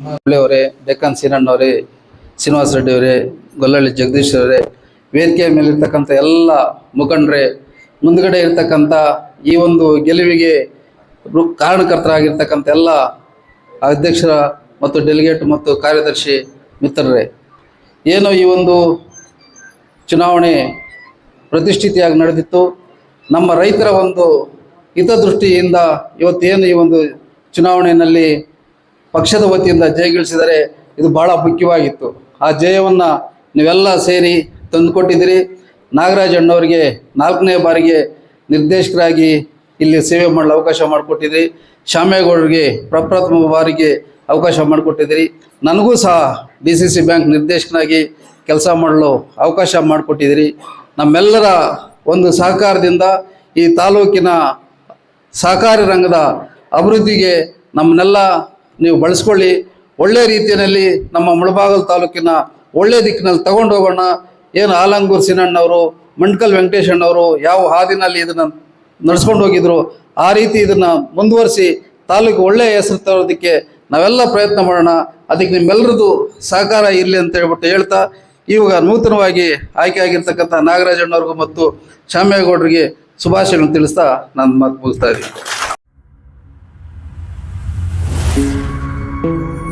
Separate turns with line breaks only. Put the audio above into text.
ಅವರೇ ಡೆಕ್ಕನ್ ಸೀನಣ್ಣವರೇ ಶ್ರೀನಿವಾಸ ರೆಡ್ಡಿ ಅವರೇ ಗೊಲ್ಲಳ್ಳಿ ಜಗದೀಶ್ ಅವರೇ ವೇದಿಕೆಯ ಮೇಲಿರ್ತಕ್ಕಂಥ ಎಲ್ಲ ಮುಖಂಡರೇ, ಮುಂದ್ಗಡೆ ಇರ್ತಕ್ಕಂಥ ಈ ಒಂದು ಗೆಲುವಿಗೆ ಕಾರಣಕರ್ತರಾಗಿರ್ತಕ್ಕಂಥ ಎಲ್ಲ ಅಧ್ಯಕ್ಷರ ಮತ್ತು ಡೆಲಿಗೇಟ್ ಮತ್ತು ಕಾರ್ಯದರ್ಶಿ ಮಿತ್ರರೇ, ಏನು ಈ ಒಂದು ಚುನಾವಣೆ ಪ್ರತಿಷ್ಠಿತಿಯಾಗಿ ನಡೆದಿತ್ತು, ನಮ್ಮ ರೈತರ ಒಂದು ಹಿತದೃಷ್ಟಿಯಿಂದ ಇವತ್ತೇನು ಈ ಒಂದು ಚುನಾವಣೆಯಲ್ಲಿ ಪಕ್ಷದ ವತಿಯಿಂದ ಜಯಗಳಿಸಿದರೆ ಇದು ಬಹಳ ಮುಖ್ಯವಾಗಿತ್ತು. ಆ ಜಯವನ್ನು ನೀವೆಲ್ಲ ಸೇರಿ ತಂದುಕೊಟ್ಟಿದ್ದೀರಿ. ನಾಗರಾಜ್ ಅಣ್ಣವರಿಗೆ ನಾಲ್ಕನೇ ಬಾರಿಗೆ ನಿರ್ದೇಶಕರಾಗಿ ಇಲ್ಲಿ ಸೇವೆ ಮಾಡಲು ಅವಕಾಶ ಮಾಡಿಕೊಟ್ಟಿದ್ರಿ ಶ್ಯಾಮೇಗೌಡರಿಗೆ ಪ್ರಪ್ರಥಮ ಬಾರಿಗೆ ಅವಕಾಶ ಮಾಡಿಕೊಟ್ಟಿದ್ದೀರಿ. ನನಗೂ ಸಹ ಡಿ ಸಿ ಸಿ ಬ್ಯಾಂಕ್ ನಿರ್ದೇಶಕನಾಗಿ ಕೆಲಸ ಮಾಡಲು ಅವಕಾಶ ಮಾಡಿಕೊಟ್ಟಿದ್ದೀರಿ. ನಮ್ಮೆಲ್ಲರ ಒಂದು ಸಹಕಾರದಿಂದ ಈ ತಾಲೂಕಿನ ಸಹಕಾರಿ ರಂಗದ ಅಭಿವೃದ್ಧಿಗೆ ನಮ್ಮನ್ನೆಲ್ಲ ನೀವು ಬಳಸ್ಕೊಳ್ಳಿ. ಒಳ್ಳೆ ರೀತಿಯಲ್ಲಿ ನಮ್ಮ ಮುಳಬಾಗಲ್ ತಾಲೂಕಿನ ಒಳ್ಳೆ ದಿಕ್ಕಿನಲ್ಲಿ ತಗೊಂಡು ಹೋಗೋಣ. ಏನು ಆಲಂಗೂರ್ ಸಿನಣ್ಣವರು ಮಂಡ್ಕಲ್ ವೆಂಕಟೇಶಣ್ಣವರು ಯಾವ ಹಾದಿನಲ್ಲಿ ಇದನ್ನು ನಡೆಸ್ಕೊಂಡು ಹೋಗಿದ್ರು, ಆ ರೀತಿ ಇದನ್ನು ಮುಂದುವರಿಸಿ ತಾಲೂಕು ಒಳ್ಳೆಯ ಹೆಸರು ತರೋದಕ್ಕೆ ನಾವೆಲ್ಲ ಪ್ರಯತ್ನ ಮಾಡೋಣ. ಅದಕ್ಕೆ ನಿಮ್ಮೆಲ್ಲರದು ಸಹಕಾರ ಇರಲಿ ಅಂತ ಹೇಳ್ಬಿಟ್ಟು ಹೇಳ್ತಾ, ಇವಾಗ ನೂತನವಾಗಿ ಆಯ್ಕೆ ಆಗಿರ್ತಕ್ಕಂಥ ನಾಗರಾಜಣ್ಣವ್ರಿಗೂ ಮತ್ತು ಶ್ಯಾಮೇಗೌಡರಿಗೆ ಶುಭಾಶಯಗಳನ್ನು ತಿಳಿಸ್ತಾ ನಾನು ಮಾತು ಮುಗಿಸ್ತಾ ಇದ್ದೀನಿ. Thank you.